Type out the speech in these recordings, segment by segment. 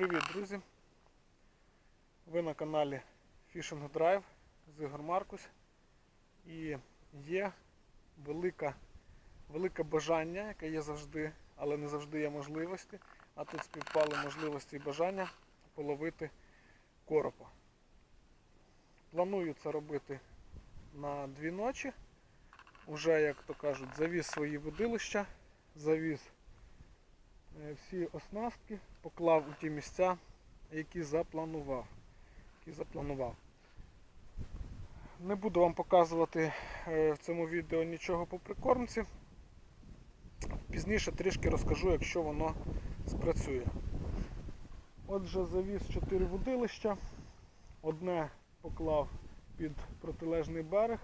Привіт, друзі! Ви на каналі Fishing Drive з Ігор Маркус. І є велика, велике бажання, яке є завжди, але не завжди є можливості. А тут співпали можливості і бажання половити коропа. Планую це робити на дві ночі. Уже, як то кажуть, завіз свої водилища, завіз е, всі оснастки, поклав у ті місця, які запланував. Які запланував. Не буду вам показувати е, в цьому відео нічого по прикормці. Пізніше трішки розкажу, якщо воно спрацює. Отже, завіз 4 водилища. Одне поклав під протилежний берег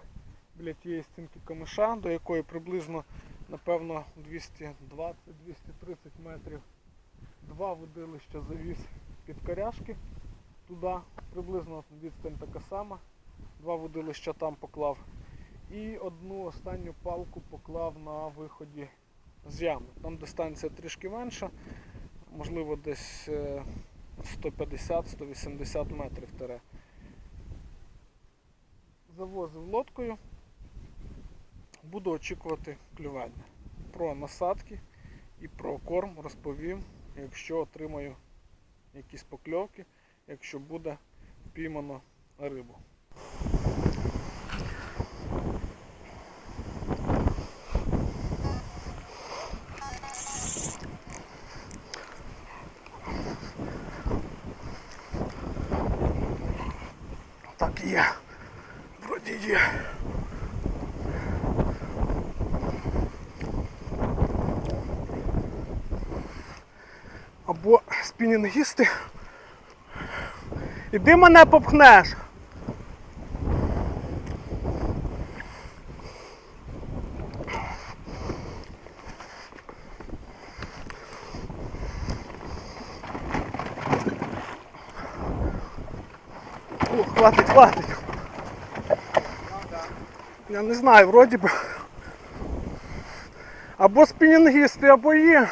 біля тієї стінки камиша, до якої приблизно, напевно, 220-230 метрів. Два водилища завіз під коряшки туди, приблизно відстань така сама. Два водилища там поклав. І одну останню палку поклав на виході з ями. Там дистанція трішки менша, можливо десь е, 150-180 метрів тере. Завозив лодкою. Буду очікувати клювання. Про насадки і про корм розповім, якщо отримаю якісь покльовки, якщо буде впіймано рибу. Так є. Вроді є. Або спінінгісти. Іди мене попхнеш. О, хватить, хватить. Я не знаю, вроді би. Або спінінгісти, або є.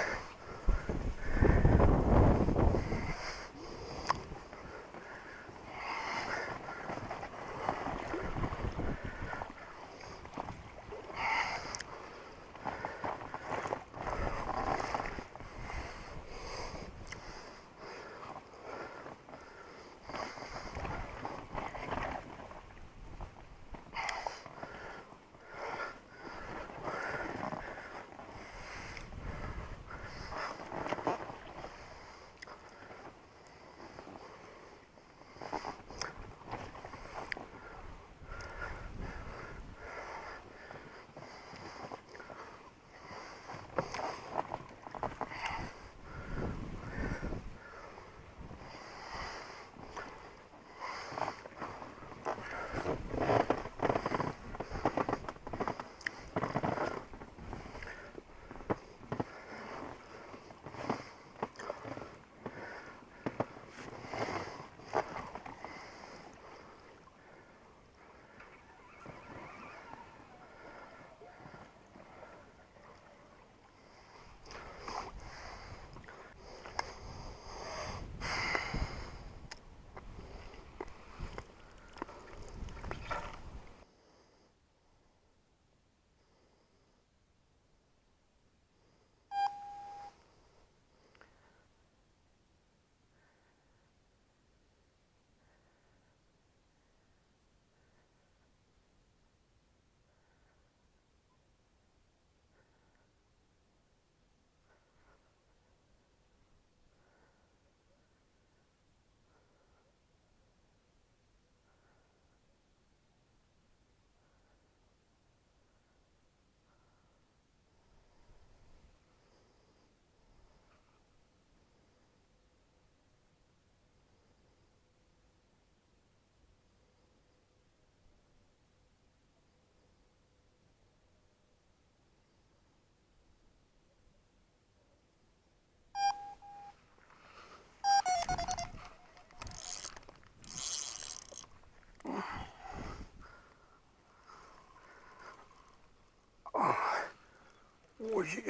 Ой,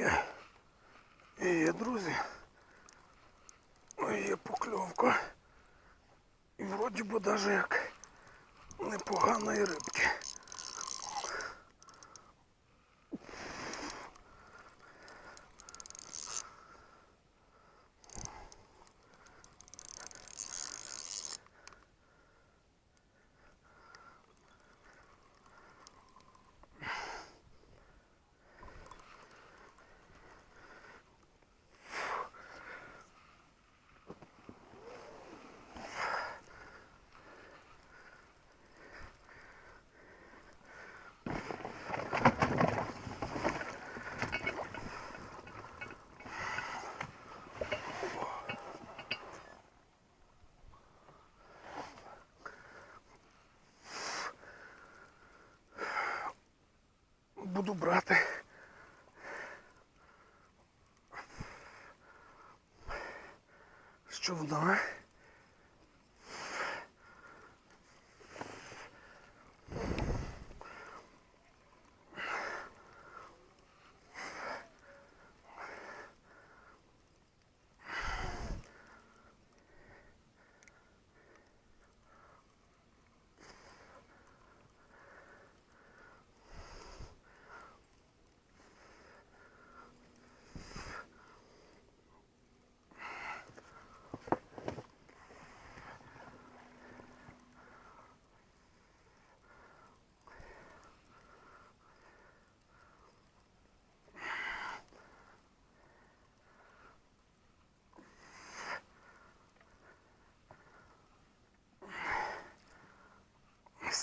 є. Друзі. Ой, є покльовка. І вроді би даже як непоганої рибки. Буду брати. З човна.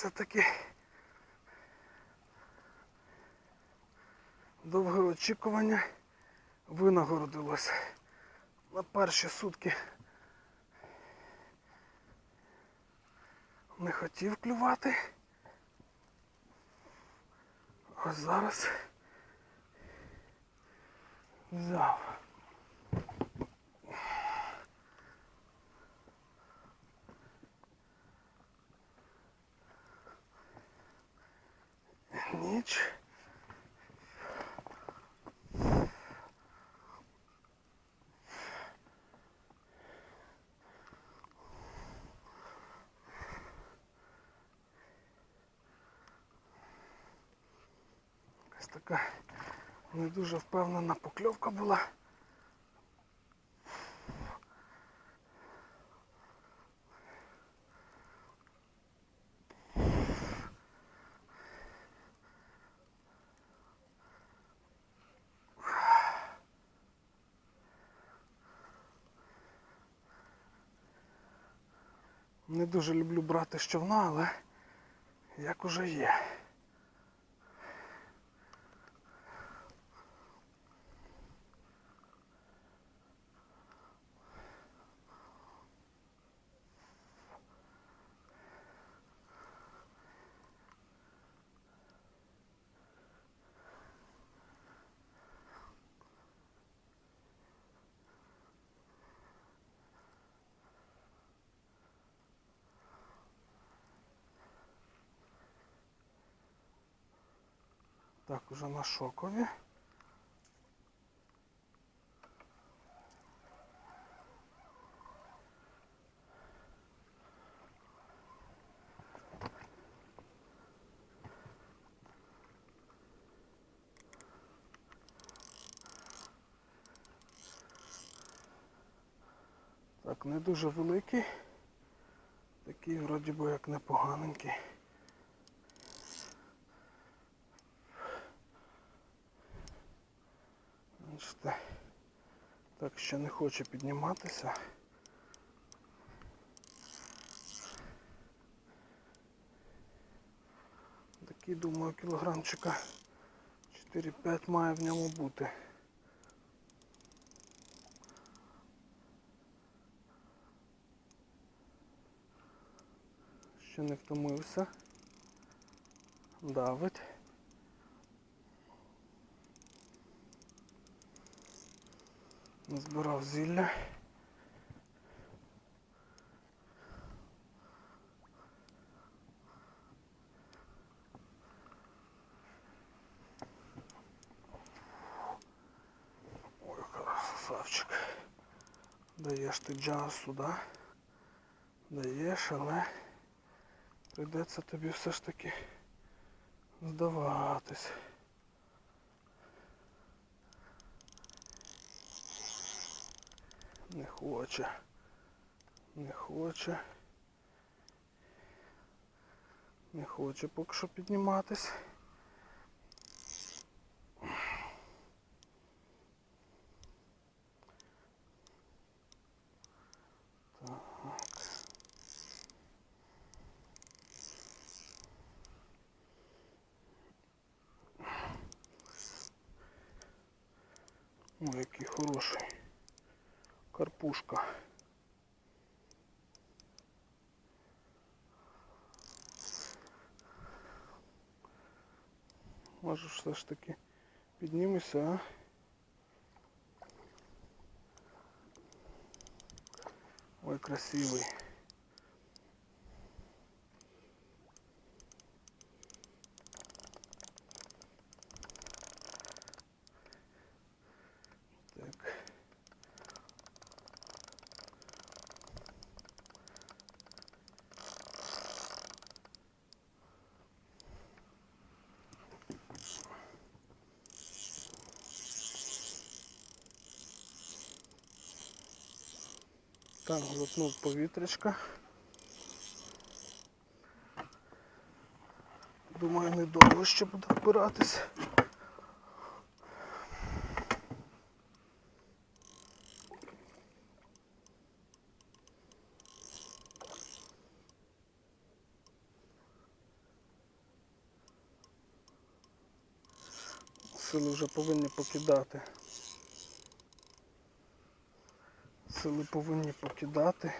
Все-таки довге очікування винагородилось на перші сутки. Не хотів клювати. А зараз взяв. Ніч. Якась така не дуже впевнена покльовка була. Не дуже люблю брати з човна, але як уже є. Так, уже на шокові. Так, не дуже великий. Такий вроді би як непоганенький. Бачите, так ще не хоче підніматися. Такий, думаю, кілограмчика 4-5 має в ньому бути. Ще не втомився. Давить. Збирав зілля. Ой, красавчик. Даєш ти джаз сюди. даєш, але прийдеться тобі все ж таки здаватись. Не хоче. Не хоче. Не хоче поки що підніматись. Ой, який хороший. Карпушка. Може все таки піднімемося, а? Ой, красивий. Так, глотнув повітрячка. Думаю, недовго ще буде впиратись. Сили вже повинні покидати. Сили повинні покидати.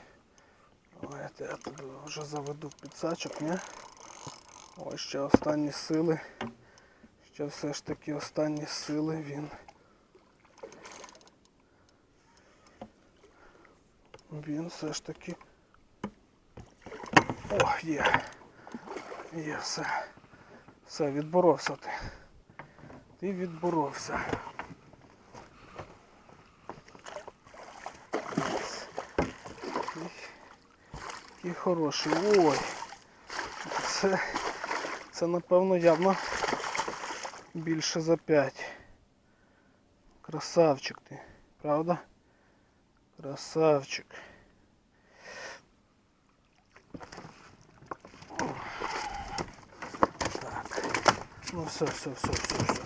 Давайте я туди вже заведу підсачок, ні? Ось ще останні сили. Ще все ж таки останні сили він. Він все ж таки. О, є. Є все. Все, відборовся ти. Ти відборовся. Хороший. Ой. Це, це напевно явно більше за 5. Красавчик ти, правда? Красавчик. Так. Ну все, все, все, все, все.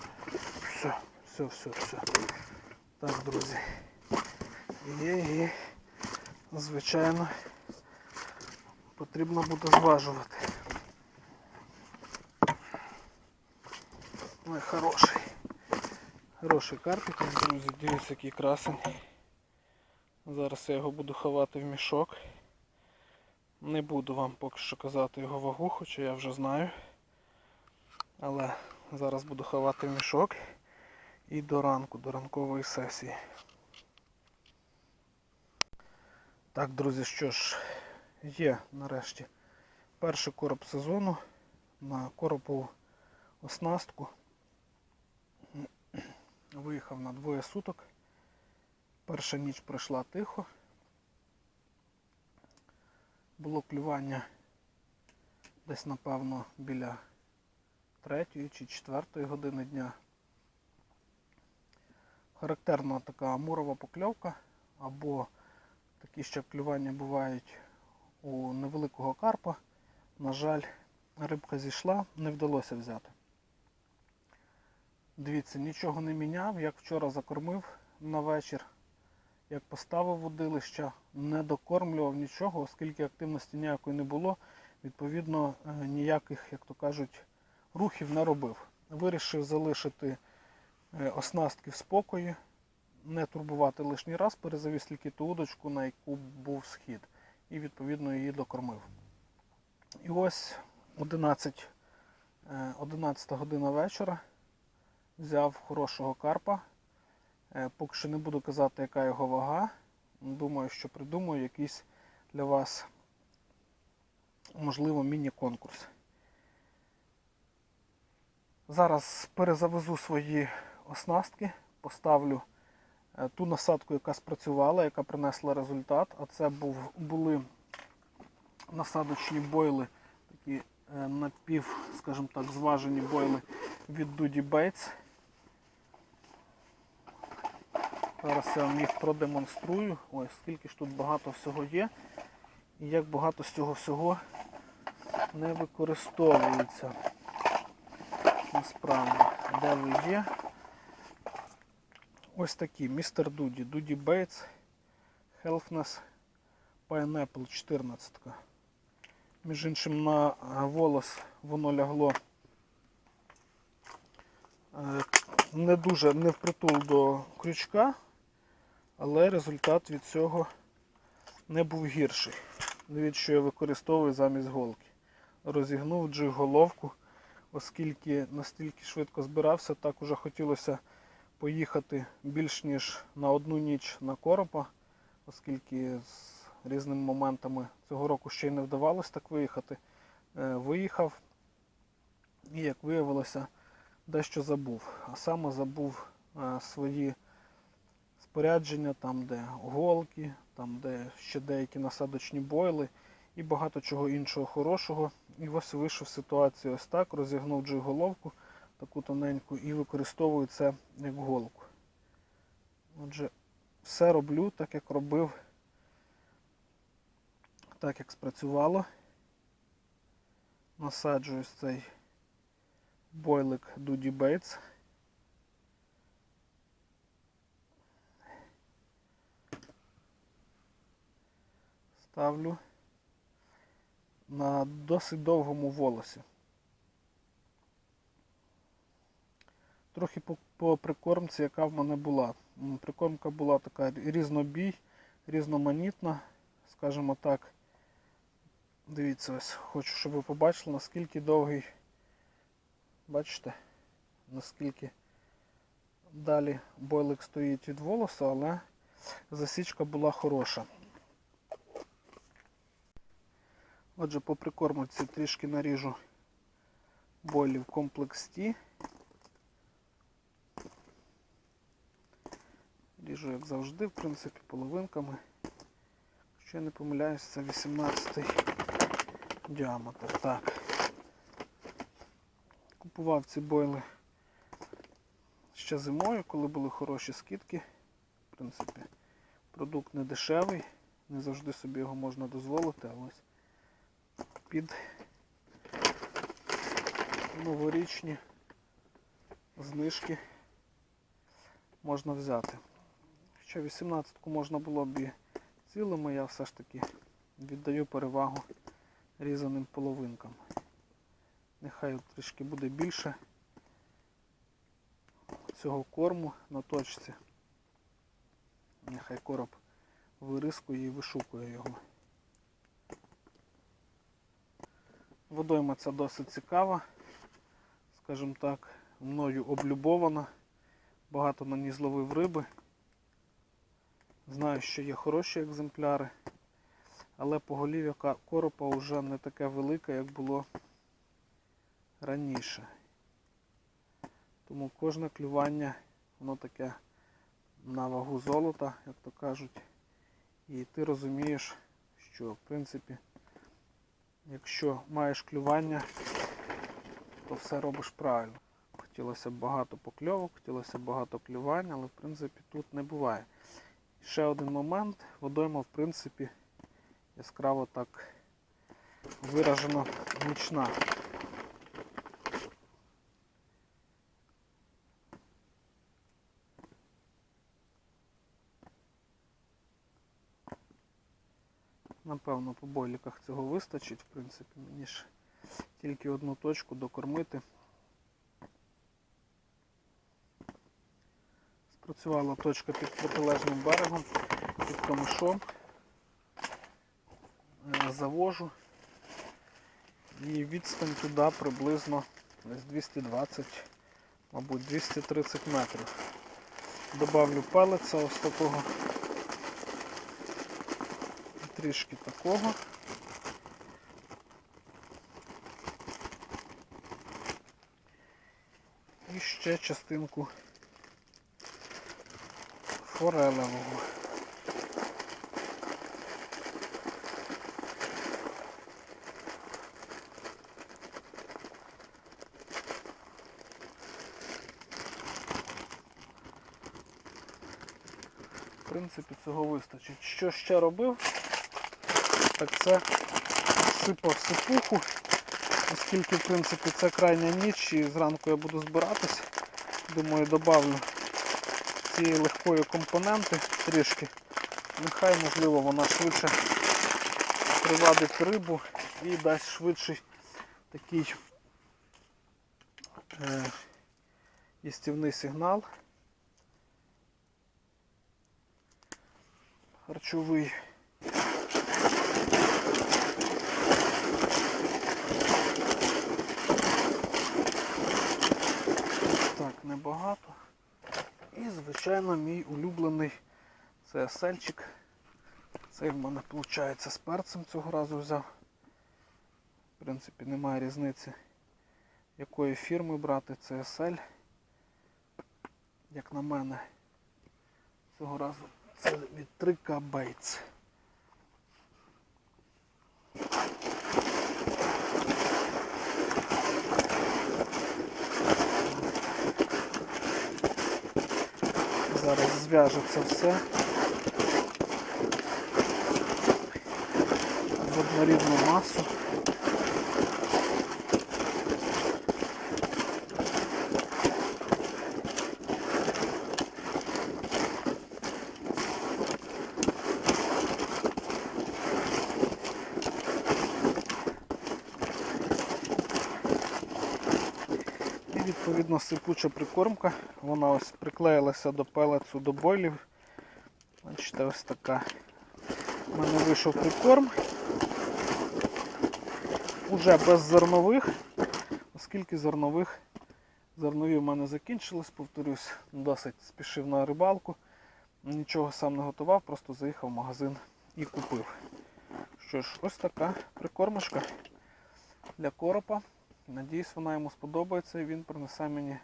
Все, все, все, все. Так, друзі. Є і, звичайно, потрібно буде зважувати. Ой, хороший. Хороший карпик, друзі, дивіться, який красень. Зараз я його буду ховати в мішок. Не буду вам поки що казати його вагу, хоча я вже знаю. Але зараз буду ховати в мішок і до ранку, до ранкової сесії. Так, друзі, що ж, є нарешті перший короб сезону на коропову оснастку. Виїхав на двоє суток. Перша ніч пройшла тихо. Було клювання десь, напевно, біля третьої чи четвертої години дня. Характерна така амурова покльовка, або такі ще клювання бувають у невеликого карпа. На жаль, рибка зійшла, не вдалося взяти. Дивіться, нічого не міняв, як вчора закормив на вечір, як поставив водилища, не докормлював нічого, оскільки активності ніякої не було, відповідно, е, ніяких, як то кажуть, рухів не робив. Вирішив залишити е, оснастки в спокої, не турбувати лишній раз, перезавіз тільки ту удочку, на яку був схід, і відповідно її докормив. І ось 11, е, 11 година вечора взяв хорошого карпа. Е, Поки що не буду казати, яка його вага. Думаю, що придумаю якийсь для вас, можливо, міні-конкурс. Зараз перезавезу свої оснастки, поставлю е, ту насадку, яка спрацювала, яка принесла результат. А це був, були насадочні бойли, такі е, напів, скажімо так, зважені бойли від Дуді Бейтс. Зараз я вам їх продемонструю. Ось скільки ж тут багато всього є. І як багато з цього всього не використовується. Насправді, де ви є. Ось такі містер Дуді, Дуді Бейтс, Healthness Pineapple 14. Між іншим на волос воно лягло е, не дуже не впритул до крючка, але результат від цього не був гірший. Дивіться, що я використовую замість голки. Розігнув джиг головку, оскільки настільки швидко збирався, так уже хотілося поїхати більш ніж на одну ніч на коропа, оскільки з різними моментами цього року ще й не вдавалося так виїхати. Е, Виїхав і, як виявилося, дещо забув. А саме забув е, свої спорядження, там, де голки, там, де ще деякі насадочні бойли і багато чого іншого хорошого. І ось вийшов з ситуації ось так, розігнув джиг-головку таку тоненьку і використовую це як голку. Отже, все роблю так, як робив, так як спрацювало. Насаджую цей бойлик Дуді Бейтс. Ставлю на досить довгому волосі. Трохи по, по прикормці, яка в мене була. Прикормка була така різнобій, різноманітна, скажімо так. Дивіться, ось хочу, щоб ви побачили, наскільки довгий, бачите, наскільки далі бойлик стоїть від волоса, але засічка була хороша. Отже, по прикормці трішки наріжу бойлів комплекс Ті. Ріжу, як завжди, в принципі, половинками. Якщо я не помиляюсь, це 18 діаметр. Так. Купував ці бойли ще зимою, коли були хороші скидки. В принципі, продукт не дешевий, не завжди собі його можна дозволити, але ось під новорічні знижки можна взяти. Хоча 18-ку можна було б і цілими, я все ж таки віддаю перевагу різаним половинкам. Нехай трішки буде більше цього корму на точці. Нехай короб вирискує і вишукує його. Водойма ця досить цікава, скажімо так, мною облюбована. Багато на ній зловив риби. Знаю, що є хороші екземпляри, але поголів'я коропа вже не таке велике, як було раніше. Тому кожне клювання, воно таке на вагу золота, як то кажуть. І ти розумієш, що в принципі, якщо маєш клювання, то все робиш правильно. Хотілося б багато покльовок, хотілося б багато клювань, але в принципі тут не буває. Ще один момент. Водойма, в принципі, яскраво так виражено нічна. Напевно, по бойліках цього вистачить, в принципі, мені ж тільки одну точку докормити. Спрацювала точка під протилежним берегом, під камишом. Е, Завожу. І відстань туди приблизно десь 220, мабуть, 230 метрів. Добавлю пелеца ось такого. І Трішки такого. І ще частинку форелевого. В принципі, цього вистачить. Що ще робив, так це сипав сипуху, оскільки в принципі це крайня ніч і зранку я буду збиратись, думаю, добавлю цієї легкої компоненти трішки. Нехай, можливо, вона швидше привадить рибу і дасть швидший такий е, їстівний сигнал. Харчовий. Так, небагато. І, звичайно, мій улюблений це сельчик. Цей в мене виходить з перцем цього разу взяв. В принципі, немає різниці, якої фірми брати сель. Як на мене, цього разу це від 3К Bates. Зараз зв'яжу це все в однорідну масу. І сипуча прикормка. Вона ось приклеїлася до пелецу до бойлів. Бачите, ось така. У мене вийшов прикорм. Уже без зернових, оскільки зернових зернові в мене закінчились, повторюсь, досить спішив на рибалку. Нічого сам не готував, просто заїхав в магазин і купив. Що ж, ось така прикормочка для коропа. Надіюсь, вона йому сподобається і він принесе мені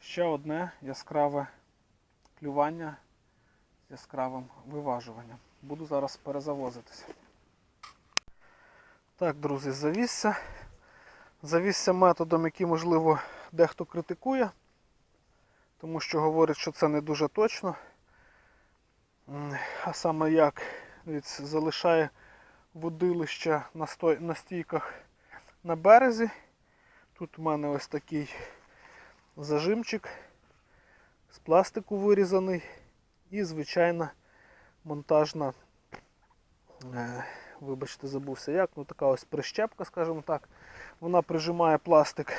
ще одне яскраве клювання з яскравим виважуванням. Буду зараз перезавозитися. Так, друзі, завісся. Завісся методом, який, можливо, дехто критикує, тому що говорить, що це не дуже точно. А саме як залишає водилище на, стійках на березі. Тут у мене ось такий зажимчик з пластику вирізаний і звичайна монтажна, е, вибачте, забувся як, ну така ось прищепка, скажімо так. Вона прижимає пластик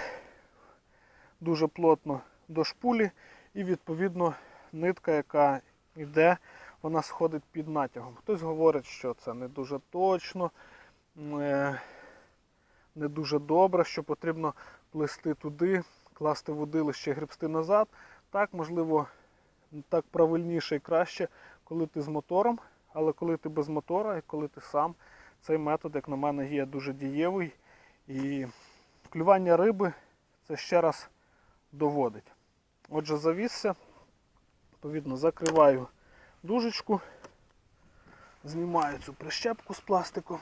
дуже плотно до шпулі і відповідно нитка, яка йде, вона сходить під натягом. Хтось говорить, що це не дуже точно. Не дуже добре, що потрібно плести туди, класти водилище, гребсти назад. Так, можливо, так правильніше і краще, коли ти з мотором, але коли ти без мотора і коли ти сам, цей метод, як на мене, є дуже дієвий. І клювання риби це ще раз доводить. Отже, завісся, відповідно, закриваю дужечку, знімаю цю прищепку з пластиком.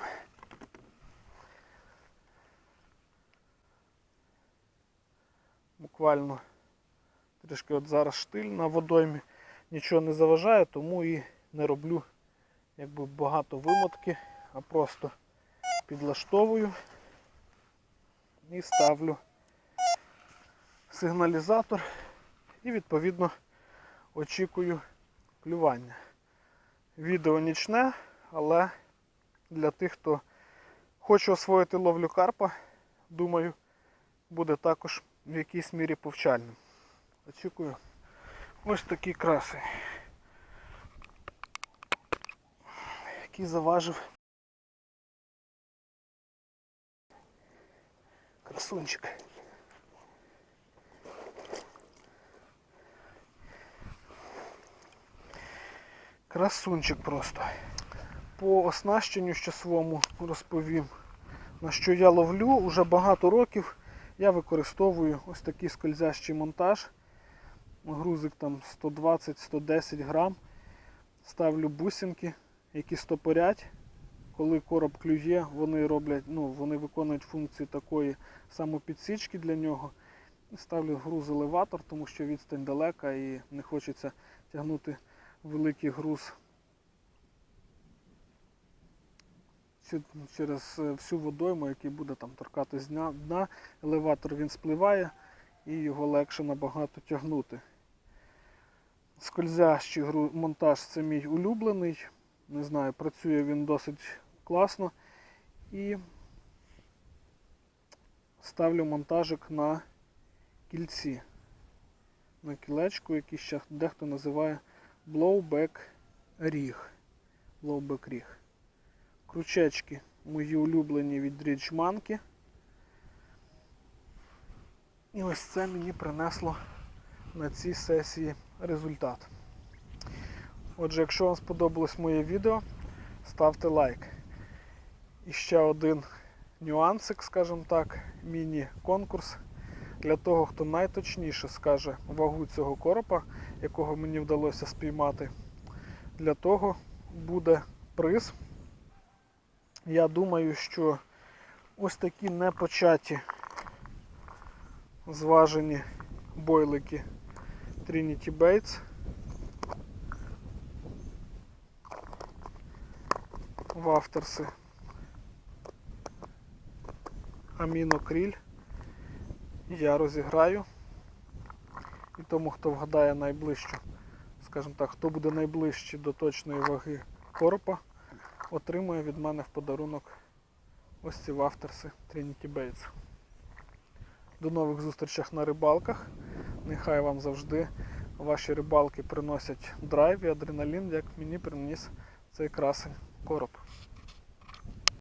Буквально трішки от зараз штиль на водоймі, нічого не заважає, тому і не роблю якби багато вимотки, а просто підлаштовую і ставлю сигналізатор і відповідно очікую клювання. Відео нічне, але для тих, хто хоче освоїти ловлю карпа, думаю, буде також в якійсь мірі повчальним. Очікую ось такі краси. Який заважив красунчик. Красунчик просто. По оснащенню ще своєму розповім, на що я ловлю уже багато років. Я використовую ось такий скользящий монтаж. Грузик там 120-110 грам. Ставлю бусинки, які стопорять. Коли короб клює, вони роблять, ну, вони виконують функції такої самопідсічки для нього. Ставлю груз елеватор, тому що відстань далека і не хочеться тягнути великий груз через е, всю водойму, який буде там торкатись дна. Елеватор він спливає і його легше набагато тягнути. Скользящий монтаж це мій улюблений. Не знаю, працює він досить класно. І ставлю монтажик на кільці. На кілечку, який ще дехто називає blowback ріг. Blowback ріг. Крючечки мої улюблені від Дріджманки. І ось це мені принесло на цій сесії результат. Отже, якщо вам сподобалось моє відео, ставте лайк. І ще один нюансик, скажімо так, міні-конкурс для того, хто найточніше скаже вагу цього коропа, якого мені вдалося спіймати. Для того буде приз. Я думаю, що ось такі непочаті зважені бойлики Trinity Bates. Вафтерси Амінокріль я розіграю. І тому, хто вгадає найближчу, скажімо так, хто буде найближчий до точної ваги коропа, отримує від мене в подарунок ось ці вафтерси Trinity Bates. До нових зустрічей на рибалках. Нехай вам завжди ваші рибалки приносять драйв і адреналін, як мені приніс цей красень короб.